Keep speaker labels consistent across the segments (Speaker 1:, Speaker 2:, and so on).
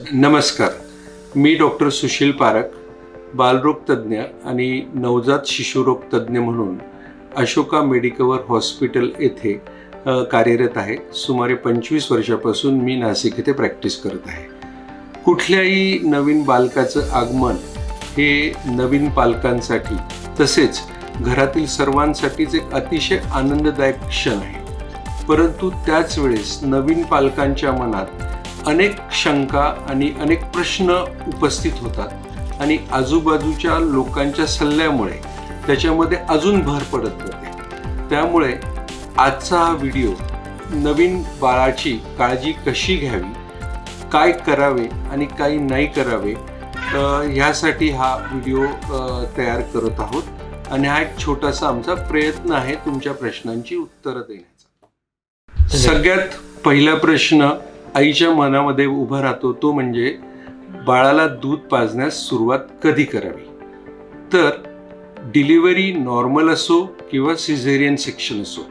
Speaker 1: नमस्कार. मी डॉक्टर सुशील पारख बालरोग तज्ज्ञ आणि नवजात शिशुरोग तज्ज्ञ म्हणून अशोका मेडिकवर हॉस्पिटल येथे कार्यरत आहे. सुमारे पंचवीस वर्षापासून मी नाशिक येथे प्रॅक्टिस करत आहे. कुठल्याही नवीन बालकाचं आगमन हे नवीन पालकांसाठी तसेच घरातील सर्वांसाठीच एक अतिशय आनंददायक क्षण आहे. परंतु त्याच वेळेस नवीन पालकांच्या मनात अनेक शंका आणि अनेक प्रश्न उपस्थित होतात. आणि आजूबाजूच्या लोकांच्या सल्ल्यामुळे त्याच्यामध्ये अजून भर पडत जाते. त्यामुळे आजचा हा व्हिडिओ नवीन बाळाची काळजी कशी घ्यावी काय करावे आणि काही नाही करावे ह्यासाठी हा व्हिडिओ तयार करत आहोत. आणि हा एक छोटासा आमचा प्रयत्न आहे तुमच्या प्रश्नांची उत्तरं देण्याचा. सगळ्यात पहिला प्रश्न आईच्या मनामध्ये उभा राहतो तो म्हणजे बाळाला दूध पाजण्यास सुरुवात कधी करावी? तर डिलिव्हरी नॉर्मल असो किंवा सिझेरियन सेक्शन असो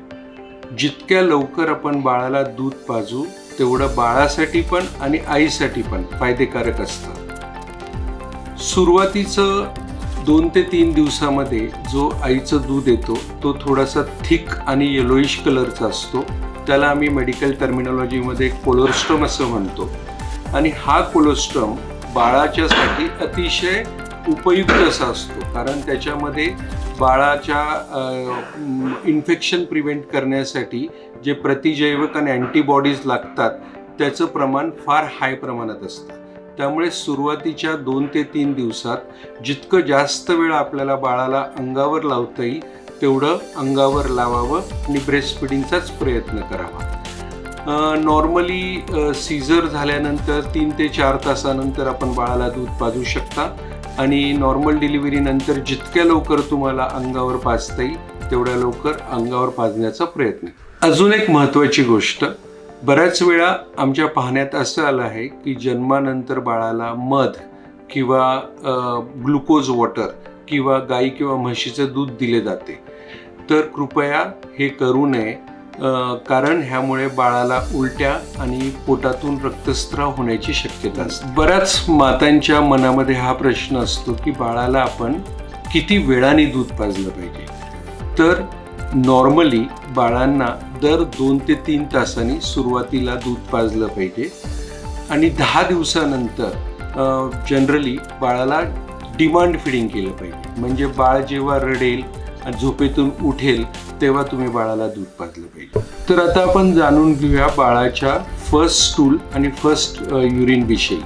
Speaker 1: जितक्या लवकर आपण बाळाला दूध पाजू तेवढं बाळासाठी पण आणि आईसाठी पण फायदेकारक असतं. सुरुवातीचं दोन ते तीन दिवसामध्ये जो आईचं दूध येतो तो थोडासा थिक आणि येलोइश कलरचा असतो. त्याला आम्ही मेडिकल टर्मिनॉलॉजीमध्ये कोलोस्ट्रम असं म्हणतो. आणि हा कोलोस्ट्रम बाळाच्यासाठी अतिशय उपयुक्त असा असतो. कारण त्याच्यामध्ये बाळाच्या इन्फेक्शन प्रिव्हेंट करण्यासाठी जे प्रतिजैवक आणि अँटीबॉडीज लागतात त्याचं प्रमाण फार हाय प्रमाणात असतं. त्यामुळे सुरुवातीच्या दोन ते तीन दिवसात जितकं जास्त वेळ आपल्याला बाळाला अंगावर लावता येईल तेवढं अंगावर लावावं आणि ब्रेस्ट फिडिंगचाच प्रयत्न करावा. नॉर्मली सीझर झाल्यानंतर तीन ते चार तासानंतर आपण बाळाला दूध पाजू शकता आणि नॉर्मल डिलिव्हरीनंतर जितक्या लवकर तुम्हाला अंगावर पाजता येईल तेवढ्या लवकर अंगावर पाजण्याचा प्रयत्न. अजून एक महत्त्वाची गोष्ट बऱ्याच वेळा आमच्या पाहण्यात असं आलं आहे की जन्मानंतर बाळाला मध किंवा ग्लुकोज वॉटर किंवा गाई किंवा म्हशीचं दूध दिले जाते. तर कृपया हे करू नये कारण ह्यामुळे बाळाला उलट्या आणि पोटातून रक्तस्त्राव होण्याची शक्यता असते. बऱ्याच मातांच्या मनामध्ये हा प्रश्न असतो की बाळाला आपण किती वेळाने दूध पाजलं पाहिजे? तर नॉर्मली बाळांना दर दोन ते तीन तासांनी सुरुवातीला दूध पाजलं पाहिजे आणि दहा दिवसानंतर जनरली बाळाला डिमांड फिडिंग केलं पाहिजे. म्हणजे बाळ जेव्हा रडेल आणि झोपेतून उठेल तेव्हा तुम्ही बाळाला दूध पाजलं पाहिजे. तर आता आपण जाणून घेऊया बाळाच्या फर्स्ट स्टूल आणि फर्स्ट युरिन विषयी.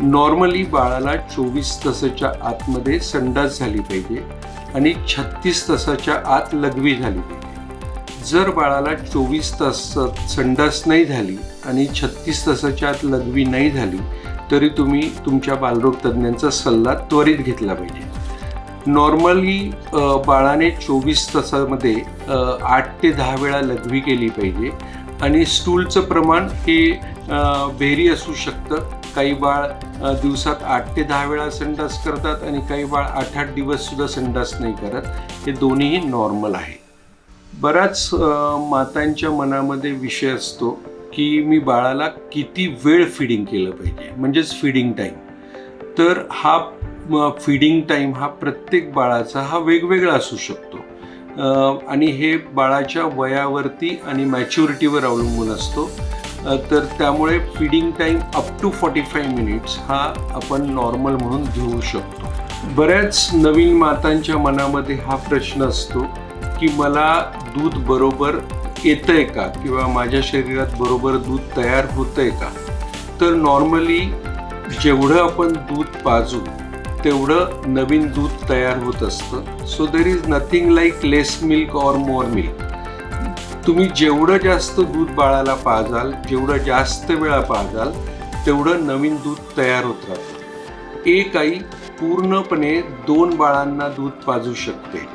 Speaker 1: नॉर्मली बाळाला चोवीस तासाच्या आतमध्ये संडास झाली पाहिजे आणि छत्तीस तासाच्या आत लघवी झाली पाहिजे. जर बाळाला चोवीस तास संडास नाही झाली आणि छत्तीस तासाच्या आत लघवी नाही झाली तरी तुम्ही तुमच्या बालरोग तज्ज्ञांचा सल्ला त्वरित घेतला पाहिजे. नॉर्मली बाळाने चोवीस तासामध्ये आठ ते दहा वेळा लघवी केली पाहिजे. आणि स्टूलचं प्रमाण हे बेरी असू शकतं. काही बाळ दिवसात आठ ते दहा वेळा संडास करतात आणि काही बाळ आठ आठ दिवससुद्धा संडास नाही करत. हे दोन्हीही नॉर्मल आहे. बऱ्याच मातांच्या मनामध्ये विषय असतो की मी बाळाला किती वेळ फिडिंग केलं पाहिजे. म्हणजेच फिडिंग टाईम तर हा फिडिंग टाईम हा प्रत्येक बाळाचा हा वेगवेगळा असू शकतो. आणि हे बाळाच्या वयावरती आणि मॅच्युरिटीवर अवलंबून असतो. तर त्यामुळे feeding time up to forty five minutes हा आपण नॉर्मल म्हणून घेऊ शकतो. बऱ्याच नवीन मातांच्या मनामध्ये हा प्रश्न असतो की मला दूध बरोबर येतं आहे का? किंवा माझ्या शरीरात बरोबर दूध तयार होतं आहे का? तर नॉर्मली जेवढं आपण दूध पाजू तेवढं नवीन दूध तयार होत असतं. So there is nothing like less milk or more milk तुम्ही जेवढं जास्त दूध बाळाला पाजाल जेवढं जास्त वेळा पाजाल तेवढं नवीन दूध तयार होत राहतं. एक आई पूर्णपणे दोन बाळांना दूध पाजू शकते.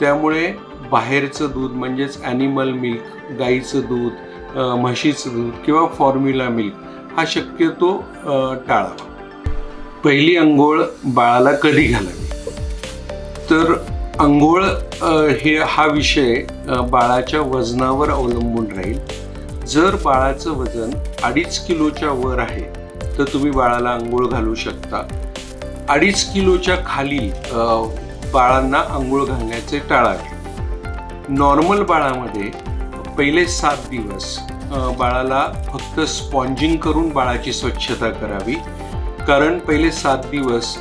Speaker 1: त्यामुळे बाहेरचं दूध म्हणजेच ॲनिमल मिल्क गाईचं दूध म्हशीचं दूध किंवा फॉर्म्युला मिल्क हा शक्यतो टाळावा पहिली अंघोळ बाळाला कधी घालावी? तर अंघोळ हे हा विषय बाळाच्या वजनावर अवलंबून राहील. जर बाळाचं वजन अडीच किलोच्या वर आहे तर तुम्ही बाळाला आंघोळ घालू शकता. अडीच किलोच्या खाली बाळांना आंघोळ घालण्याचे टाळावे. नॉर्मल बाळामध्ये पहिले सात दिवस बाळाला फक्त स्पॉन्जिंग करून बाळाची स्वच्छता करावी. कारण पहिले सात दिवस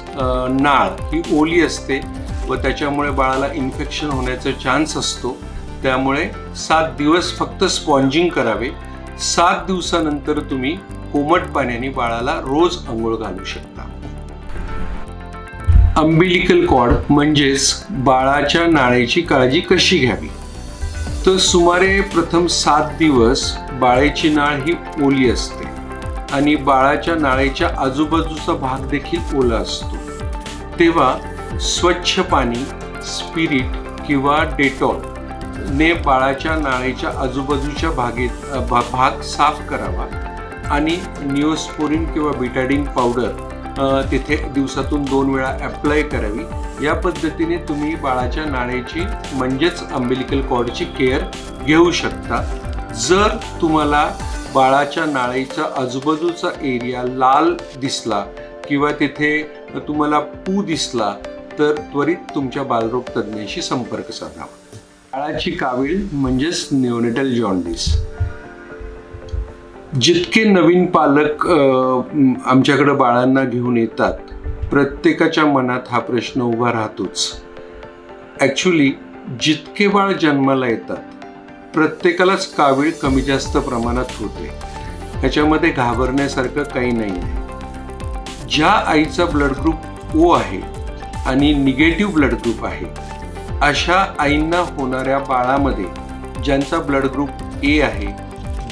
Speaker 1: नाळ ही ओली असते व त्याच्यामुळे बाळाला इन्फेक्शन होण्याचा चान्स असतो. त्यामुळे सात दिवस फक्त स्पॉन्जिंग करावे. सात दिवसानंतर तुम्ही कोमट पाण्याने बाळाला रोज आंघोळ घालू शकता. अंबिलिकल कॉड म्हणजेच बाळाच्या नाळेची काळजी कशी घ्यावी? तर सुमारे प्रथम सात दिवस बाळेची नाळ ही ओली असते. आणि बाळाच्या नाळेच्या आजूबाजूचा भाग देखील ओला असतो. तेव्हा स्वच्छ पाणी स्पिरिट किंवा डेटॉल ने बाळाच्या नाळेच्या आजूबाजूच्या भागेत भा- भाग साफ करावा आणि निओस्पोरिन किंवा बिटाडिन पावडर तिथे दिवसातून दोन वेळा ॲप्लाय करावी. या पद्धतीने तुम्ही बाळाच्या नाळेची म्हणजेच अंबिलिकल कॉर्डची केअर घेऊ शकता. जर तुम्हाला बाळाच्या नाळीचा आजूबाजूचा एरिया लाल दिसला किंवा तिथे तुम्हाला पू दिसला तर त्वरित तुमच्या बालरोग तज्ज्ञाशी संपर्क साधावा बाळाची कावीळ म्हणजेच न्योनेटल जॉन्डिस जितके नवीन पालक आमच्याकडं आमच्याकडे बाळांना घेऊन येतात प्रत्येकाच्या मनात हा प्रश्न उभा राहतोच. ॲक्च्युली जितके बाळ जन्माला येतात प्रत्येकालाच कावीळ कमी जास्त प्रमाणात होते. ह्याच्यामध्ये घाबरण्यासारखं काही नाही. आहे ज्या आईचा ब्लड ग्रुप ओ आहे आणि निगेटिव्ह ब्लड ग्रुप आहे अशा आईंना होणाऱ्या बाळामध्ये ज्यांचा ब्लड ग्रुप ए आहे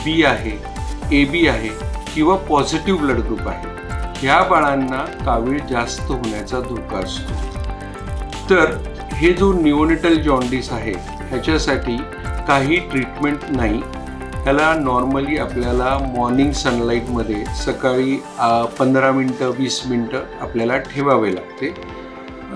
Speaker 1: बी आहे ए बी आहे किंवा पॉझिटिव्ह ब्लड ग्रुप आहे ह्या बाळांना कावीळ जास्त होण्याचा धोका असतो. तर हे जो निओनिटल जॉन्डिस आहे ह्याच्यासाठी काही ट्रीटमेंट नाही. ह्याला नॉर्मली आपल्याला मॉर्निंग सनलाईटमध्ये सकाळी पंधरा मिनटं वीस मिनटं आपल्याला ठेवावे लागते.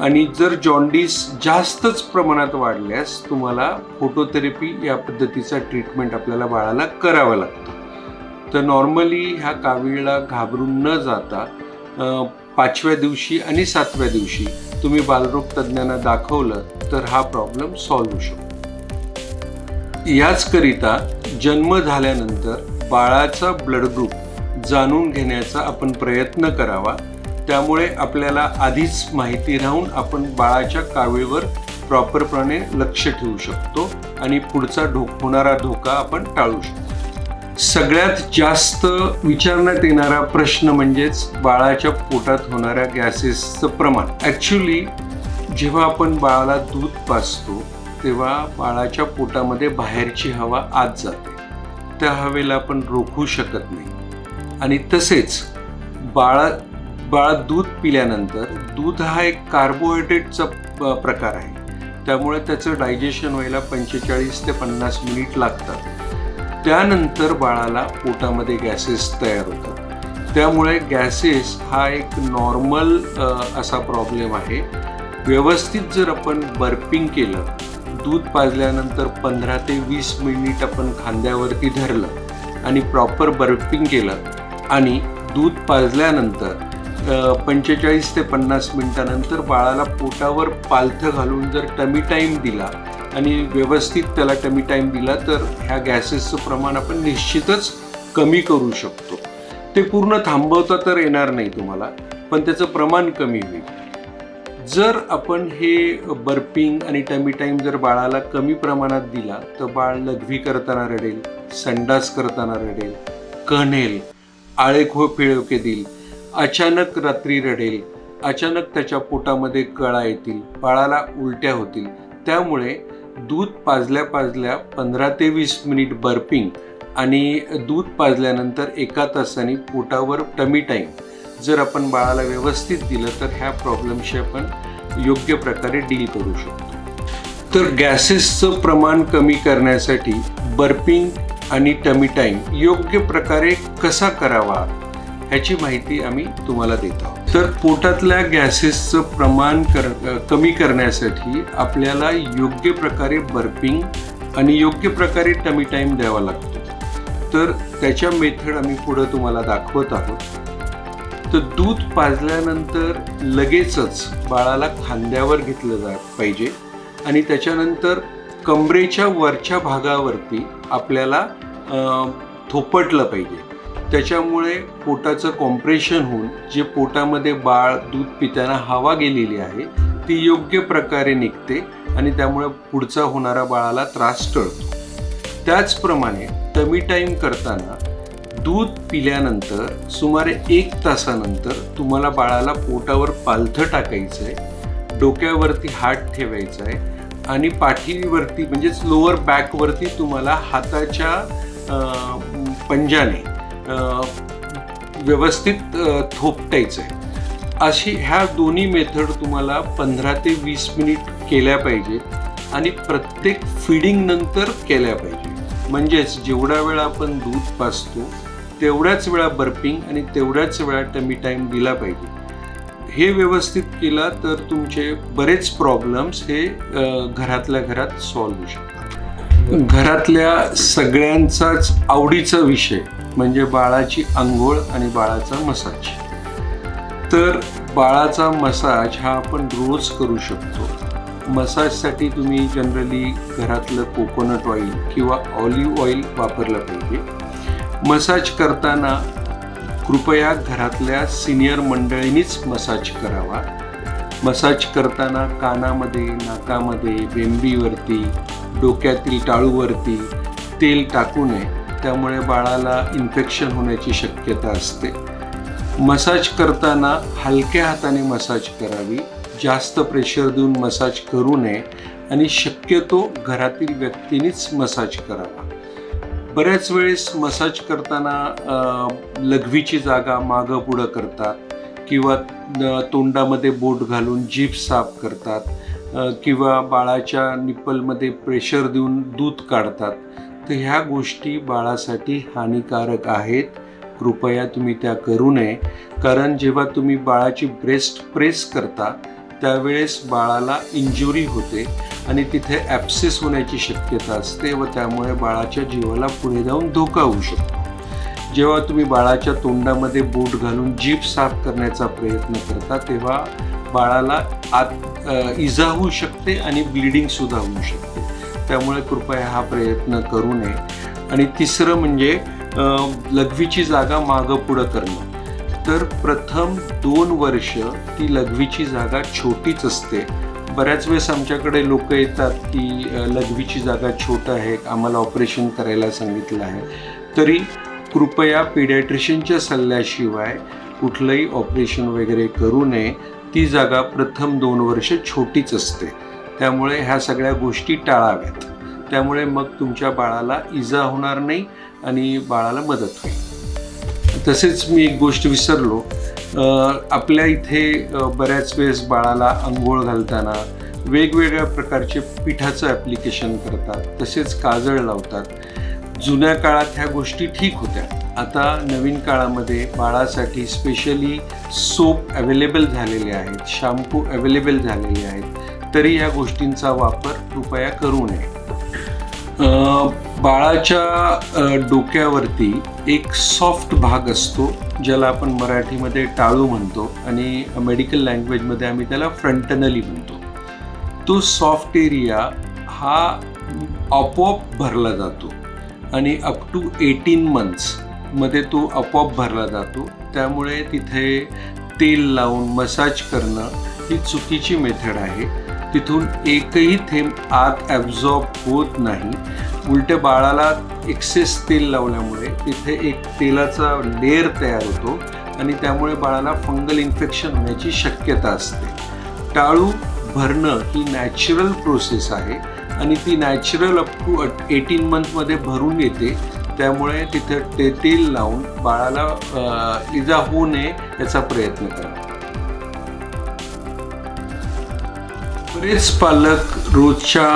Speaker 1: आणि जर जॉन्डिस जास्तच प्रमाणात वाढल्यास तुम्हाला फोटोथेरपी या पद्धतीचा ट्रीटमेंट आपल्याला बाळाला करावं लागतं. तर नॉर्मली ह्या कावीळला घाबरून न जाता पाचव्या दिवशी आणि सातव्या दिवशी तुम्ही बालरोग तज्ज्ञांना दाखवलं तर हा प्रॉब्लेम सॉल्व्ह होऊ शकतो. याचकरिता जन्म झाल्यानंतर बाळाचा ब्लड ग्रुप जाणून घेण्याचा आपण प्रयत्न करावा. त्यामुळे आपल्याला आधीच माहिती राहून आपण बाळाच्या कावीळवर प्रॉपरपणे लक्ष ठेवू शकतो आणि पुढचा धो होणारा धोका आपण टाळू शकतो. सगळ्यात जास्त विचारण्यात येणारा प्रश्न म्हणजेच बाळाच्या पोटात होणाऱ्या गॅसेसचं प्रमाण. ॲक्च्युली जेव्हा आपण बाळाला दूध पाजतो तेव्हा बाळाच्या पोटामध्ये बाहेरची हवा आत जाते. त्या हवेला आपण रोखू शकत नाही. आणि तसेच बाळा बाळा दूध पिल्यानंतर दूध हा एक कार्बोहायड्रेटचा प्रकार आहे. त्यामुळे त्याचं डायजेशन व्हायला पंचेचाळीस ते पन्नास मिनिट लागतात. त्यानंतर बाळाला पोटामध्ये गॅसेस तयार होतात. त्यामुळे गॅसेस हा एक नॉर्मल असा प्रॉब्लेम आहे. व्यवस्थित जर आपण बर्पिंग केलं दूध पाजल्यानंतर पंधरा ते वीस मिनिट आपण खांद्यावरती धरलं आणि प्रॉपर बर्फिंग केलं आणि दूध पाजल्यानंतर पंचेचाळीस ते पन्नास मिनिटानंतर बाळाला पोटावर पालथं घालून जर टमी टाईम दिला आणि व्यवस्थित त्याला टमी टाईम दिला तर ह्या गॅसेसचं प्रमाण आपण निश्चितच कमी करू शकतो. ते पूर्ण थांबवता तर येणार नाही तुम्हाला पण त्याचं प्रमाण कमी होईल. जर आपण हे बर्पिंग आणि टमी टाईम जर बाळाला कमी प्रमाणात दिला तर बाळ लघवी करताना रडेल संडास करताना रडेल कणेल आळेखो पिळवके देईल अचानक रात्री रडेल अचानक त्याच्या पोटामध्ये कळा येतील बाळाला उलट्या होतील. त्यामुळे दूध पाजल्या पाजल्या पंधरा ते वीस मिनिट बर्पिंग आणि दूध पाजल्यानंतर एका तासाने पोटावर टमी टाईम. जर आपण बाळाला व्यवस्थित दिलं तर ह्या प्रॉब्लेमशी आपण योग्य प्रकारे डील करू शकतो. तर गॅसेसचं प्रमाण कमी करण्यासाठी बर्पिंग आणि टमी टाईम योग्य प्रकारे कसा करावा ह्याची माहिती आम्ही तुम्हाला देत आहोत. तर पोटातल्या गॅसेसचं प्रमाण कर कमी करण्यासाठी आपल्याला योग्य प्रकारे बर्पिंग आणि योग्य प्रकारे टमी टाईम द्यावा लागतो. तर त्याच्या मेथड आम्ही पुढं तुम्हाला दाखवत आहोत. तर दूध पाजल्यानंतर लगेचच बाळाला खांद्यावर घेतलं जा पाहिजे. आणि त्याच्यानंतर कमरेच्या वरच्या भागावरती आपल्याला अं, थोपटलं पाहिजे. त्याच्यामुळे पोटाचं कॉम्प्रेशन होऊन जे पोटामध्ये बाळ दूध पिताना हवा गेलेली आहे ती योग्य प्रकारे निघते आणि त्यामुळे पुढचा होणारा बाळाला त्रास टळतो. त्याचप्रमाणे टमी टाईम करताना दूध पिल्यानंतर सुमारे एक तासानंतर तुम्हाला बाळाला पोटावर पालथं टाकायचं आहे डोक्यावरती हात ठेवायचा आहे आणि पाठीवरती म्हणजेच लोअर बॅकवरती तुम्हाला हाताच्या पंजाने व्यवस्थित थोपटायचं आहे अशी ह्या दोन्ही मेथड तुम्हाला पंधरा ते वीस मिनिट केल्या पाहिजेत आणि प्रत्येक फिडिंग नंतर केल्या पाहिजे म्हणजेच जेवढा वेळा आपण दूध पाजतो तेवढ्याच वेळा बर्पिंग आणि तेवढ्याच वेळा टमी टाईम दिला पाहिजे. हे व्यवस्थित केला तर तुमचे बरेच प्रॉब्लेम्स हे घरातल्या घरात सॉल्व्ह होऊ शकतात. घरातल्या सगळ्यांचाच आवडीचा विषय म्हणजे बाळाची आंघोळ आणि बाळाचा मसाज. तर बाळाचा मसाज हा आपण रोज करू शकतो. मसाजसाठी तुम्ही जनरली घरातलं कोकोनट ऑइल किंवा ऑलिव्ह ऑइल वापरलं पाहिजे. मसाज करताना कृपया घरातल्या सिनियर मंडळींनीच मसाज करावा. मसाज करताना कानामध्ये नाकामध्ये बेंबीवरती डोक्यातील टाळूवरती तेल टाकू नये. त्यामुळे बाळाला इन्फेक्शन होण्याची शक्यता असते. मसाज करताना हलक्या हाताने मसाज करावी. जास्त प्रेशर देऊन मसाज करू नये. आणि शक्यतो घरातील व्यक्तीनेच मसाज करावा. बऱ्याच वेळेस मसाज करताना लघवीची जागा मागं पुढं करतात किंवा तोंडामध्ये बोट घालून जीभ साफ करतात किंवा बाळाच्या निप्पलमध्ये प्रेशर देऊन दूध काढतात. तर ह्या गोष्टी बाळासाठी हानिकारक आहेत. कृपया तुम्ही त्या करू नये. कारण जेव्हा तुम्ही बाळाची ब्रेस्ट प्रेस करता त्यावेळेस बाळाला इंजुरी होते आणि तिथे ॲप्सेस होण्याची शक्यता असते व त्यामुळे बाळाच्या जीवाला पुढे जाऊन धोका होऊ शकतो. जेव्हा तुम्ही बाळाच्या तोंडामध्ये बोट घालून जीभ साफ करण्याचा प्रयत्न करता तेव्हा बाळाला आत इजा होऊ शकते आणि ब्लिडिंगसुद्धा होऊ शकते. त्यामुळे कृपया हा प्रयत्न करू नये. आणि तिसरं म्हणजे लघवीची जागा मागं पुढं करणं. तर प्रथम दोन वर्ष ती लघवीची जागा छोटीच असते. बऱ्याच वेळेस आमच्याकडे लोक येतात की लघवीची जागा छोट आहे आम्हाला ऑपरेशन करायला सांगितलं आहे. तरी कृपया पिडियाट्रिशियनच्या सल्ल्याशिवाय कुठलंही ऑपरेशन वगैरे करू नये. ती जागा प्रथम दोन वर्ष छोटीच असते. त्यामुळे ह्या सगळ्या गोष्टी टाळाव्यात. त्यामुळे मग तुमच्या बाळाला इजा होणार नाही आणि बाळाला मदत होईल. तसेच मी एक गोष्ट विसरलो. आपल्या इथे बऱ्याच वेळेस बाळाला आंघोळ घालताना वेगवेगळ्या प्रकारचे पिठाचं ॲप्लिकेशन करतात. तसेच काजळ लावतात. जुन्या काळात ह्या गोष्टी ठीक होत्या. आता नवीन काळामध्ये बाळासाठी स्पेशली सोप अवेलेबल झालेले आहेत शॅम्पू अवेलेबल झालेले आहेत. तरी या गोष्टींचा वापर कृपया करू नये. बाळाच्या डोक्यावरती एक सॉफ्ट भाग असतो ज्याला आपण मराठीमध्ये टाळू म्हणतो आणि मेडिकल लँग्वेजमध्ये आम्ही त्याला फ्रंटनली म्हणतो. तो सॉफ्ट एरिया हा आपोआप भरला जातो आणि अप टू एटीन मंथ्समध्ये तो आपोआप भरला जातो. त्यामुळे तिथे तेल लावून मसाज करणं ही चुकीची मेथड आहे. तिथून एकही थेंब आत ॲब्झॉर्ब होत नाही. उलट्या बाळाला एक्सेस तेल लावल्यामुळे तिथे एक तेलाचा लेअर तयार होतो आणि त्यामुळे बाळाला फंगल इन्फेक्शन होण्याची शक्यता असते. टाळू भरणं ही नॅचरल प्रोसेस आहे आणि ती नॅचरल अप टू एटीन मंथमध्ये भरून येते. त्यामुळे तिथे ते तेल लावून बाळाला इजा होऊ नये याचा प्रयत्न करा. बरेच पालक रोजच्या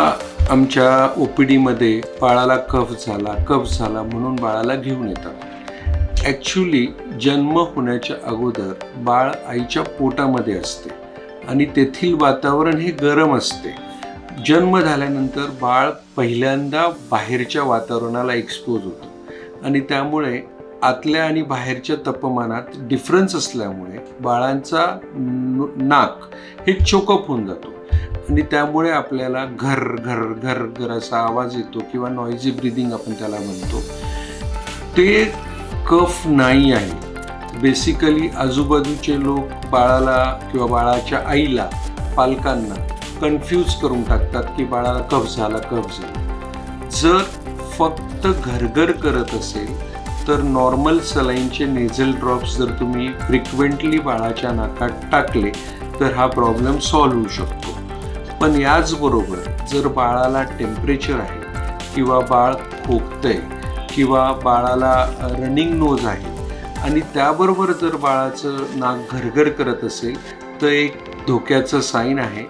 Speaker 1: आमच्या ओ पी डीमध्ये बाळाला कफ झाला कफ झाला म्हणून बाळाला घेऊन येतात. ॲक्च्युली जन्म होण्याच्या अगोदर बाळ आईच्या पोटामध्ये असते आणि तेथील वातावरण हे गरम असते. जन्म झाल्यानंतर बाळ पहिल्यांदा बाहेरच्या वातावरणाला एक्सपोज होतं आणि त्यामुळे आतल्या आणि बाहेरच्या तापमानात डिफरन्स असल्यामुळे बाळांचा नाक हे चोकअप होऊन जातो. आणि त्यामुळे आपल्याला घर घर घर घर असा आवाज येतो किंवा नॉईजी ब्रिदिंग आपण त्याला म्हणतो. ते कफ नाही आहे. बेसिकली आजूबाजूचे लोक बाळाला किंवा बाळाच्या आईला पालकांना कन्फ्यूज करून टाकतात की बाळाला कफ झाला कफ झाला. जर फक्त घरघर करत असेल तर नॉर्मल सलाईनचे नेझल ड्रॉप्स जर तुम्ही फ्रिक्वेंटली बाळाच्या नाकात टाकले तर हा प्रॉब्लेम सॉल्व्ह होऊ शकतो. पण याचबरोबर जर बाळाला टेम्परेचर आहे किंवा बाळ खोकतंय किंवा बाळाला रनिंग नोज आहे आणि त्याबरोबर जर बाळाचं नाक घरघर करत असेल तर एक धोक्याचं साईन आहे.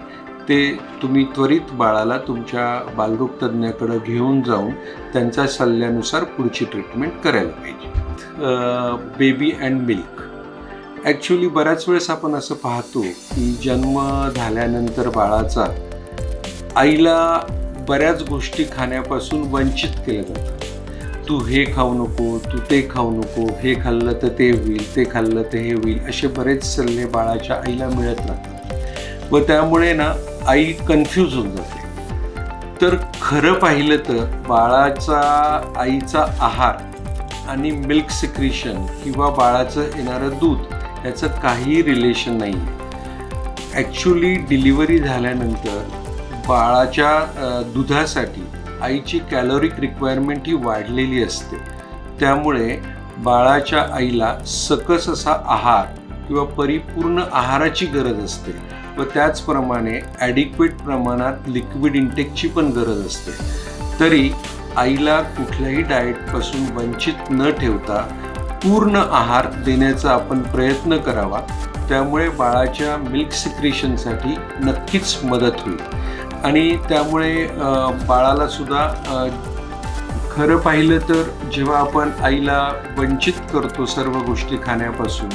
Speaker 1: ते तुम्ही त्वरित बाळाला तुमच्या बालरोग घेऊन जाऊन त्यांच्या सल्ल्यानुसार पुढची ट्रीटमेंट करायला पाहिजे. बेबी अँड मिल्क ॲक्च्युली बऱ्याच वेळेस आपण असं पाहतो की जन्म झाल्यानंतर बाळाचा आईला बऱ्याच गोष्टी खाण्यापासून वंचित केलं जातं. तू हे खाऊ नको तू ते खाऊ नको हे खाल्लं तर ते होईल ते खाल्लं तर हे होईल असे बरेच सल्ले बाळाच्या आईला मिळत राहतात. व त्यामुळे ना आई कन्फ्यूज होऊन जाते. तर खरं पाहिलं तर बाळाचा आईचा आहार आणि मिल्क सिक्रिशन किंवा बाळाचं येणारं दूध याचं काही रिलेशन नाही आहे ॲक्च्युली डिलिव्हरी झाल्यानंतर बाळाच्या दुधासाठी आईची कॅलोरिक रिक्वायरमेंट ही वाढलेली असते. त्यामुळे बाळाच्या आईला सकस असा आहार किंवा परिपूर्ण आहाराची गरज असते. व त्याचप्रमाणे ॲडिक्वेट प्रमाणात लिक्विड इंटेकची पण गरज असते. तरी आईला कुठल्याही डाएटपासून वंचित न ठेवता पूर्ण आहार देण्याचा आपण प्रयत्न करावा. त्यामुळे बाळाच्या मिल्क सिक्रेशनसाठी नक्कीच मदत होईल. आणि त्यामुळे बाळालासुद्धा बाळाला सुद्धा खरं पाहिलं तर जेव्हा आपण आईला वंचित करतो सर्व गोष्टी खाण्यापासून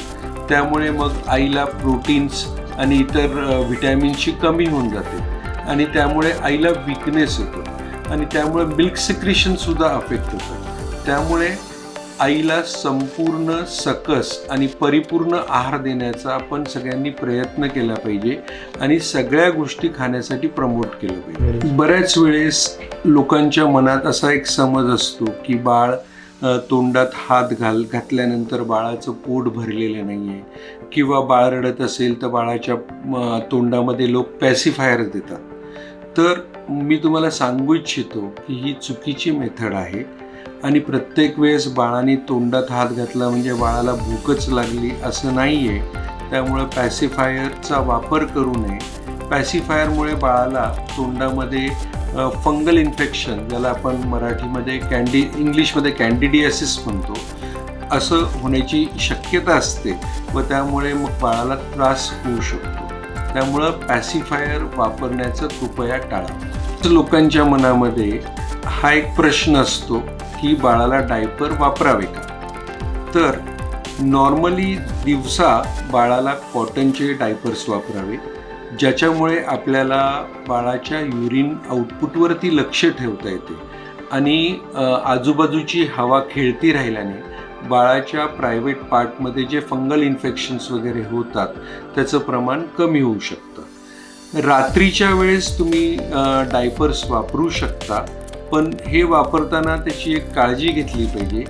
Speaker 1: त्यामुळे मग आईला प्रोटीन्स आणि इतर व्हिटॅमिन्सची व्हिटॅमिनची कमी होऊन जाते. आणि त्यामुळे आईला विकनेस येतो. आणि त्यामुळे मिल्क सिक्रेशनसुद्धा अफेक्ट होतं. त्यामुळे आईला संपूर्ण सकस आणि परिपूर्ण आहार देण्याचा आपण सगळ्यांनी प्रयत्न केला पाहिजे आणि सगळ्या गोष्टी खाण्यासाठी प्रमोट केलं पाहिजे. बऱ्याच वेळेस लोकांच्या मनात असा एक समज असतो की बाळ तोंडात हात घाल घातल्यानंतर बाळाचं पोट भरलेलं नाही आहे किंवा बाळ रडत असेल तर बाळाच्या तोंडामध्ये लोक पॅसिफायर देतात. तर मी तुम्हाला सांगू इच्छितो की ही चुकीची मेथड आहे. आणि प्रत्येक वेळेस बाळाने तोंडात हात घातला म्हणजे बाळाला भूकच लागली असं नाही आहे त्यामुळं पॅसिफायरचा वापर करू नये. पॅसिफायरमुळे बाळाला तोंडामध्ये फंगल इन्फेक्शन ज्याला आपण मराठीमध्ये कॅन्डी इंग्लिशमध्ये कॅन्डिडियासिस म्हणतो असं होण्याची शक्यता असते व त्यामुळे मग बाळाला त्रास होऊ शकतो. त्यामुळं पॅसिफायर वापरण्याचं कृपया टाळा. लोकांच्या मनामध्ये हा एक प्रश्न असतो की बाळाला डायपर वापरावे का? तर नॉर्मली दिवसा बाळाला कॉटनचे डायपर्स वापरावे ज्याच्यामुळे आपल्याला बाळाच्या युरिन आउटपुटवरती लक्ष ठेवता येते आणि आजूबाजूची हवा खेळती राहिल्याने बाळाच्या प्रायव्हेट पार्टमध्ये जे फंगल इन्फेक्शन्स वगैरे होतात त्याचं प्रमाण कमी होऊ शकतं. रात्रीच्या वेळेस तुम्ही डायपर्स वापरू शकता पण हे वापरताना त्याची एक काळजी घेतली पाहिजे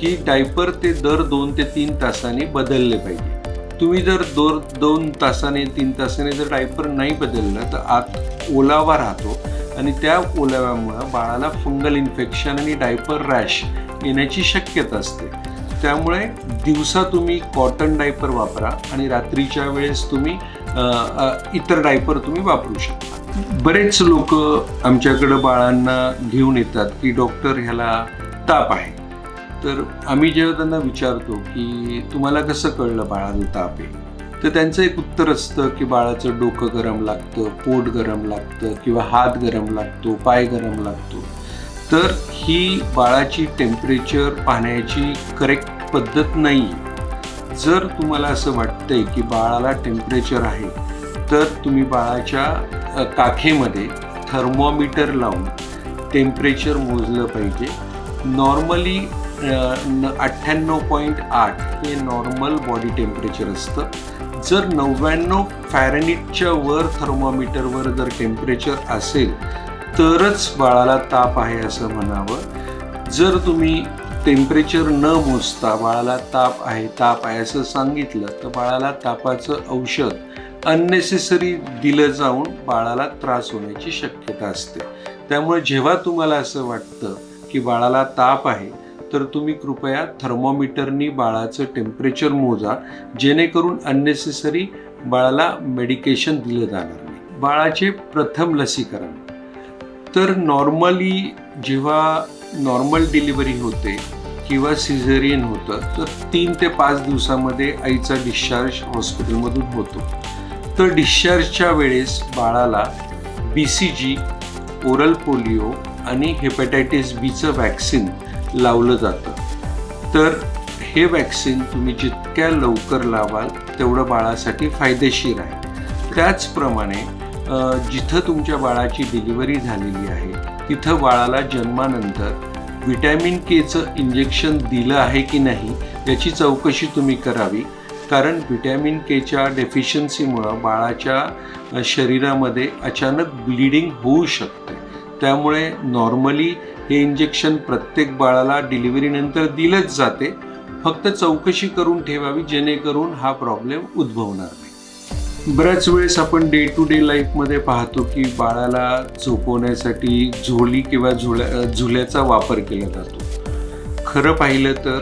Speaker 1: की डायपर ते दर दोन ते तीन तासांनी बदलले पाहिजे. तुम्ही जर दोर दोन तासाने तीन तासाने जर डायपर नाही बदललं तर आत ओलावा राहतो आणि त्या ओलाव्यामुळं बाळाला फंगल इन्फेक्शन आणि डायपर रॅश येण्याची शक्यता असते. त्यामुळे दिवसा तुम्ही कॉटन डायपर वापरा आणि रात्रीच्या वेळेस तुम्ही इतर डायपर तुम्ही वापरू शकता. बरेच लोक आमच्याकडं बाळांना घेऊन येतात की डॉक्टर ह्याला ताप आहे. तर आम्ही जेव्हा त्यांना विचारतो की तुम्हाला कसं कळलं बाळाला ताप आहे? तर त्यांचं एक उत्तर असतं की बाळाचं डोकं गरम लागतं पोट गरम लागतं किंवा हात गरम लागतो पाय गरम लागतो. तर ही बाळाची टेम्परेचर पाहण्याची करेक्ट पद्धत नाही. जर तुम्हाला असं वाटतंय की बाळाला टेम्परेचर आहे तर तुम्ही बाळाच्या काखेमध्ये थर्मोमीटर लावून टेम्परेचर मोजलं पाहिजे. नॉर्मली अठ्ठ्याण्णव पॉईंट आठ हे नॉर्मल बॉडी टेम्परेचर असतं. जर नव्याण्णव फॅरनिटच्या वर थर्मोमीटरवर जर टेम्परेचर असेल तरच बाळाला ताप आहे असं म्हणावं. जर तुम्ही टेम्परेचर न मोजता बाळाला ताप आहे ताप आहे असं सांगितलं तर बाळाला तापाचं औषध अननेसेसरी दिलं जाऊन बाळाला त्रास होण्याची शक्यता असते. त्यामुळे जेव्हा तुम्हाला असं वाटतं की बाळाला ताप आहे तर तुम्ही कृपया थर्मोमीटरनी बाळाचं टेम्परेचर मोजा जेणेकरून अननेसेसरी बाळाला मेडिकेशन दिलं जाणार नाही. बाळाचे प्रथम लसीकरण. तर नॉर्मली जेव्हा नॉर्मल डिलिव्हरी होते किंवा सिझेरियन होतं तर तीन ते पाच दिवसामध्ये आईचा डिस्चार्ज हॉस्पिटलमधून होतो. तर डिस्चार्जच्या वेळेस बाळाला B C G oral polio आणि हेपॅटायटिस बीचं वॅक्सिन लावलं जातं. तर हे वॅक्सिन तुम्ही जितक्या लवकर लावाल तेवढं बाळासाठी फायदेशीर आहे. त्याचप्रमाणे जिथं तुमच्या बाळाची डिलिव्हरी झालेली आहे तिथं बाळाला जन्मानंतर व्हिटॅमिन केचं इंजेक्शन दिलं आहे की नाही याची चौकशी तुम्ही करावी. कारण व्हिटॅमिन केच्या डेफिशियन्सीमुळं बाळाच्या शरीरामध्ये अचानक ब्लिडिंग होऊ शकते. त्यामुळे नॉर्मली हे इंजेक्शन प्रत्येक बाळाला डिलिव्हरीनंतर दिलंच जाते. फक्त चौकशी करून ठेवावी जेणेकरून हा प्रॉब्लेम उद्भवणार. बऱ्याच वेळेस आपण डे टू डे लाईफमध्ये पाहतो की बाळाला झोपवण्यासाठी झोली किंवा झुल्या झुल्याचा वापर केला जातो. खरं पाहिलं तर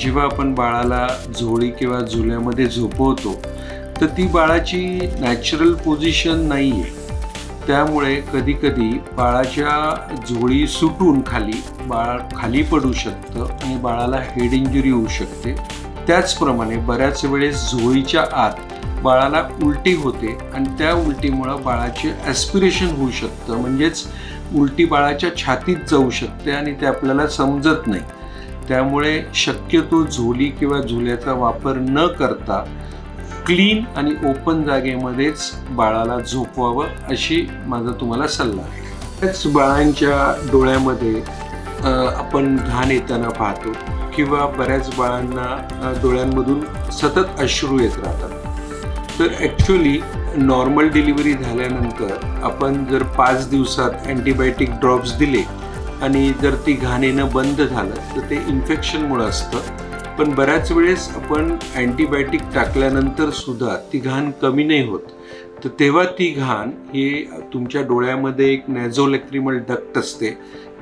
Speaker 1: जेव्हा आपण बाळाला झोळी किंवा झुल्यामध्ये झोपवतो तर ती बाळाची नॅचरल पोझिशन नाही आहे त्यामुळे कधीकधी बाळाच्या झोळी सुटून खाली बाळ खाली पडू शकतं आणि बाळाला हेड इंजुरी होऊ शकते. त्याचप्रमाणे बऱ्याच वेळेस झोळीच्या आत बाळाला उलटी होते आणि त्या उलटीमुळं बाळाचे ॲस्पिरेशन होऊ शकतं. म्हणजेच उलटी बाळाच्या छातीत जाऊ शकते आणि ते आपल्याला समजत नाही. त्यामुळे शक्यतो झोली किंवा झुल्याचा वापर न करता क्लीन आणि ओपन जागेमध्येच बाळाला झोपवावं अशी माझा तुम्हाला सल्ला आहे. त्याच बाळांच्या डोळ्यामध्ये आपण घाण येताना पाहतो किंवा बऱ्याच बाळांना डोळ्यांमधून सतत अश्रू येत राहतात. तर ॲक्च्युली नॉर्मल डिलिव्हरी झाल्यानंतर आपण जर पाच दिवसात अँटीबायोटिक ड्रॉप्स दिले आणि जर ती घाण येणं बंद झालं तर ते इन्फेक्शनमुळं असतं. पण बऱ्याच वेळेस आपण अँटीबायोटिक टाकल्यानंतर सुद्धा ती घाण कमी नाही होत. तर तेव्हा ती घाण ही तुमच्या डोळ्यामध्ये एक नॅझोलेक्रिमल डक्ट असते.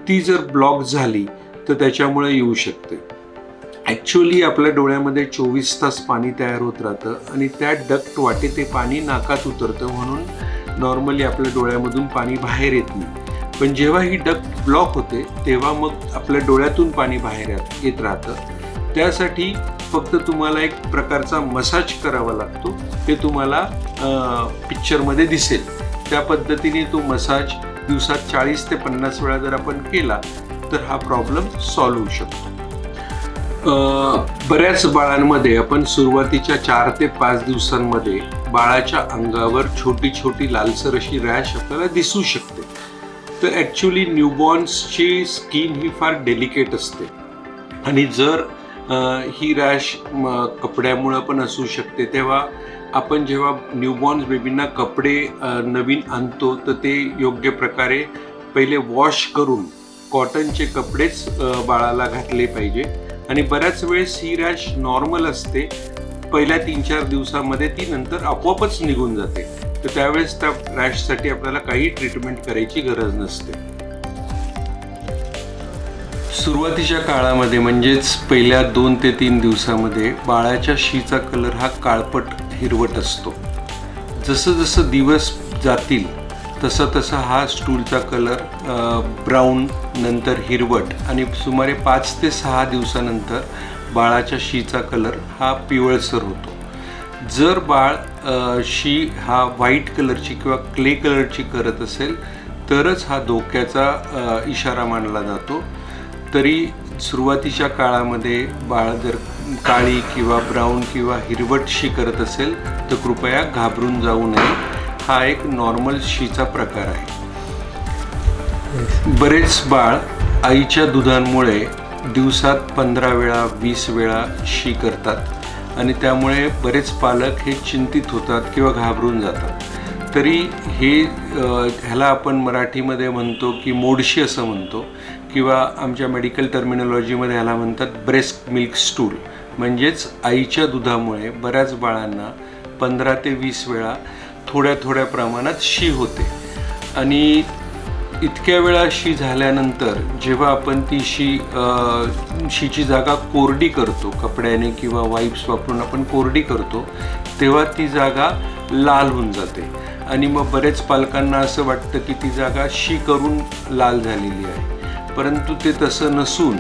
Speaker 1: ती जर ब्लॉक झाली तर त्याच्यामुळे येऊ शकते. ॲक्च्युली आपल्या डोळ्यामध्ये चोवीस तास पाणी तयार होत राहतं आणि त्या डक्ट वाटे ते पाणी नाकात उतरतं म्हणून नॉर्मली आपल्या डोळ्यामधून पाणी बाहेर येत नाही. पण जेव्हा ही डक्ट ब्लॉक होते तेव्हा मग आपल्या डोळ्यातून पाणी बाहेर येत- येत राहतं. त्यासाठी फक्त तुम्हाला एक प्रकारचा मसाज करावा लागतो. ते तुम्हाला पिक्चरमध्ये दिसेल. त्या पद्धतीने तो मसाज दिवसात चाळीस ते पन्नास वेळा जर आपण केला तर हा प्रॉब्लेम सॉल्व्ह होऊ शकतो. बऱ्याच बाळांमध्ये आपण सुरुवातीच्या चार ते पाच दिवसांमध्ये बाळाच्या अंगावर छोटी छोटी लालसर अशी रॅश आपल्याला दिसू शकते. तर ॲक्च्युली न्यूबॉर्न्सची स्किन ही फार डेलिकेट असते. आणि जर ही रॅश कपड्यामुळं पण असू शकते तेव्हा आपण जेव्हा न्यूबॉर्न्स बेबींना कपडे नवीन आणतो तर ते योग्य प्रकारे पहिले वॉश करून कॉटनचे कपडेच बाळाला घातले पाहिजे. आणि बऱ्याच वेळेस ही रॅश नॉर्मल असते. पहिल्या तीन चार दिवसामध्ये ती नंतर आपोआपच निघून जाते. तर त्यावेळेस त्या रॅशसाठी आपल्याला काही ट्रीटमेंट करायची गरज नसते. सुरुवातीच्या काळामध्ये म्हणजेच पहिल्या दोन ते तीन दिवसामध्ये बाळाच्या शीचा कलर हा काळपट हिरवट असतो. जसं जसं दिवस जातील तसं तसं हा स्टूलचा कलर ब्राऊन नंतर हिरवट आणि सुमारे पाच ते सहा दिवसानंतर बाळाच्या शीचा कलर हा पिवळसर होतो. जर बाळ शी हा व्हाईट कलरची किंवा क्ले कलरची करत असेल तरच हा धोक्याचा इशारा मानला जातो. तरी सुरुवातीच्या काळामध्ये बाळ जर काळी किंवा ब्राऊन किंवा हिरवट शी करत असेल तर कृपया घाबरून जाऊ नये. हा एक नॉर्मल शीचा प्रकार आहे. बरेच बाळ आईच्या दुधांमुळे दिवसात पंधरा वेळा वीस वेळा शी करतात आणि त्यामुळे बरेच पालक हे चिंतित होतात किंवा घाबरून जातात. तरी हे ह्याला आपण मराठीमध्ये म्हणतो की मोडशी असं म्हणतो किंवा आमच्या मेडिकल टर्मिनॉलॉजीमध्ये ह्याला म्हणतात ब्रेस्ट मिल्क स्टूल म्हणजेच आईच्या दुधामुळे बऱ्याच बाळांना पंधरा ते वीस वेळा थोड्या थोड्या प्रमाणात शी होते. आणि इतक्या वेळा शी झाल्यानंतर जेव्हा आपण ती शी शीची जागा कोरडी करतो कपड्याने किंवा वाईप्स वापरून आपण कोरडी करतो तेव्हा ती जागा लाल होऊन जाते. आणि मग बरेच पालकांना असं वाटतं की ती जागा शी करून लाल झालेली आहे. परंतु ते तसं नसून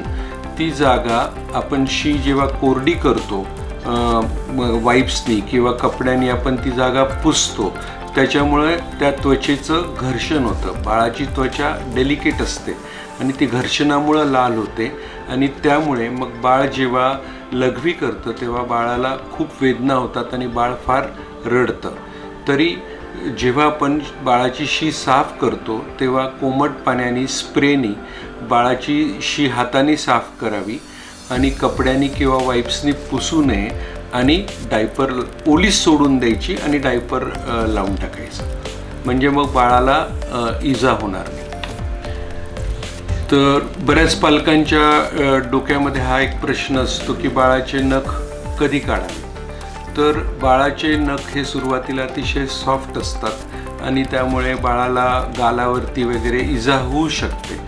Speaker 1: ती जागा आपण शी जेव्हा कोरडी करतो वाईप्सनी किंवा कपड्यांनी आपण ती जागा पुसतो. त्याच्यामुळे त्या त्वचेचं घर्षण होतं. बाळाची त्वचा डेलिकेट असते आणि ती घर्षणामुळं लाल होते आणि त्यामुळे मग बाळ जेव्हा लघवी करतं तेव्हा बाळाला खूप वेदना होतात आणि बाळ फार रडतं. तरी जेव्हा आपण बाळाची शी साफ करतो तेव्हा कोमट पाण्याने स्प्रेनी बाळाची शी हाताने साफ करावी. आणि कपड्यानी किंवा वाईप्सनी पुसू नये आणि डायपर ओलीस सोडून द्यायची आणि डायपर लावून टाकायचं. म्हणजे मग बाळाला इजा होणार नाही. तर बऱ्याच पालकांच्या डोक्यामध्ये हा एक प्रश्न असतो की बाळाचे नख कधी काढावे? तर बाळाचे नख हे सुरुवातीला अतिशय सॉफ्ट असतात आणि त्यामुळे बाळाला गालावरती वगैरे इजा होऊ शकते.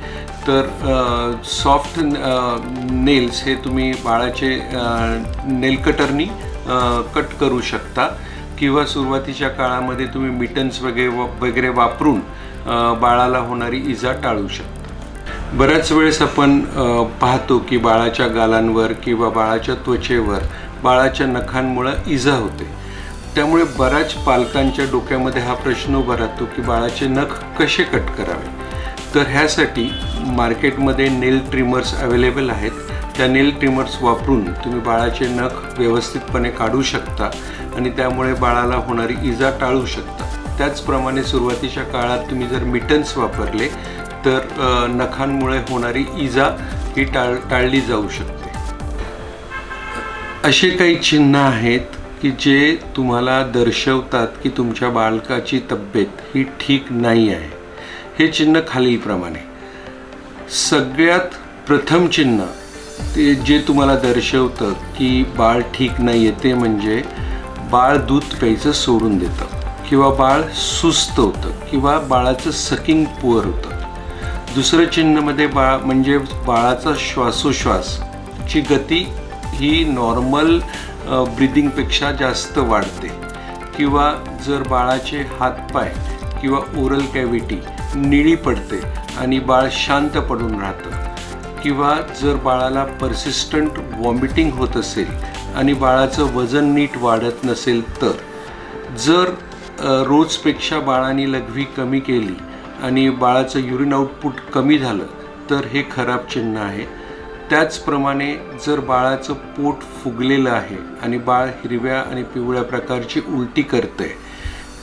Speaker 1: तर सॉफ्ट नेल्स हे तुम्ही बाळाचे नेल कटरनी कट करू शकता. किंवा सुरुवातीच्या काळामध्ये तुम्ही मिटन्स वगैरे वगैरे वापरून बाळाला होणारी इजा टाळू शकता. बऱ्याच वेळेस आपण पाहतो की बाळाच्या गालांवर किंवा बाळाच्या त्वचेवर बाळाच्या नखांमुळं इजा होते. त्यामुळे बऱ्याच पालकांच्या डोक्यामध्ये हा प्रश्न उभा राहतो की बाळाचे नख कसे कट करावे? तर ह्यासाठी मार्केटमध्ये नेल ट्रिमर्स अवेलेबल आहेत. त्या नेल ट्रिमर्स वापरून तुम्ही बाळाचे नख व्यवस्थितपणे काढू शकता आणि त्यामुळे बाळाला होणारी इजा टाळू शकता. त्याचप्रमाणे सुरुवातीच्या काळात तुम्ही जर मिटन्स वापरले तर नखांमुळे होणारी इजा ही टाळ टाळली जाऊ शकते. असे काही चिन्ह आहेत की जे तुम्हाला दर्शवतात की तुमच्या बालकाची तब्येत ही ठीक नाही आहे. हे चिन्ह खालीलप्रमाणे सगळ्यात प्रथम चिन्ह ते जे तुम्हाला दर्शवतं की बाळ ठीक नाही येते म्हणजे बाळ दूध प्यायचं सोडून देतं. किंवा बाळ सुस्त होतं किंवा बाळाचं सकिंग पुअर होतं. दुसरं चिन्हमध्ये बाळ म्हणजे बाळाचा श्वासोश्वास ची गती ही नॉर्मल ब्रिदिंगपेक्षा जास्त वाढते. किंवा जर बाळाचे हातपाय किंवा ओरल कॅव्हिटी निळी पडते आणि बाळ शांत पडून राहतं. किंवा जर बाळाला परसिस्टंट वॉमिटिंग होत असेल आणि बाळाचं वजन नीट वाढत नसेल तर जर रोजपेक्षा बाळाने लघवी कमी केली आणि बाळाचं युरिन आउटपुट कमी झालं तर हे खराब चिन्ह आहे. त्याचप्रमाणे जर बाळाचं पोट फुगलेलं आहे आणि बाळ हिरव्या आणि पिवळ्या प्रकारची उलटी करतंय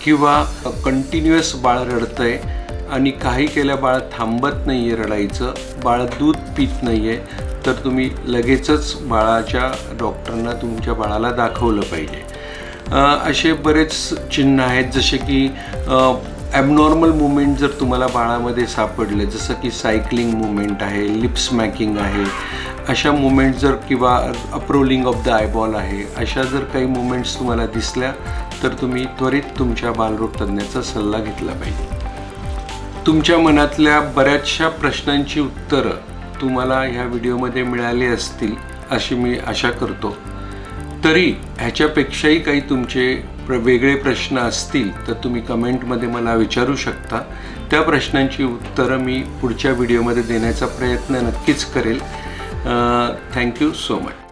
Speaker 1: किंवा कंटिन्युअस बाळ रडतंय आणि काही केल्या बाळ थांबत नाही आहे रडायचं बाळ दूध पित नाही आहे तर तुम्ही लगेचच बाळाच्या डॉक्टरांना तुमच्या बाळाला दाखवलं पाहिजे. असे बरेच चिन्ह आहेत जसे की ॲबनॉर्मल मुवमेंट जर तुम्हाला बाळामध्ये सापडले जसं की सायकलिंग मुवमेंट आहे लिप स्मॅकिंग आहे अशा मुवमेंट जर किंवा अप्रोलिंग ऑफ द आयबॉल आहे अशा जर काही मुवमेंट्स तुम्हाला दिसल्या तर तुम्ही त्वरित तुमच्या बालरोग तज्ज्ञाचा सल्ला घेतला पाहिजे. तुमच्या मनातल्या बऱ्याचशा प्रश्नांची उत्तरं तुम्हाला ह्या व्हिडिओमध्ये मिळाली असतील अशी मी आशा करतो. तरी ह्याच्यापेक्षाही काही तुमचे प्र वेगळे प्रश्न असतील तर तुम्ही कमेंटमध्ये मला विचारू शकता. त्या प्रश्नांची उत्तरं मी पुढच्या व्हिडिओमध्ये देण्याचा प्रयत्न नक्कीच करेल. Thank you so much.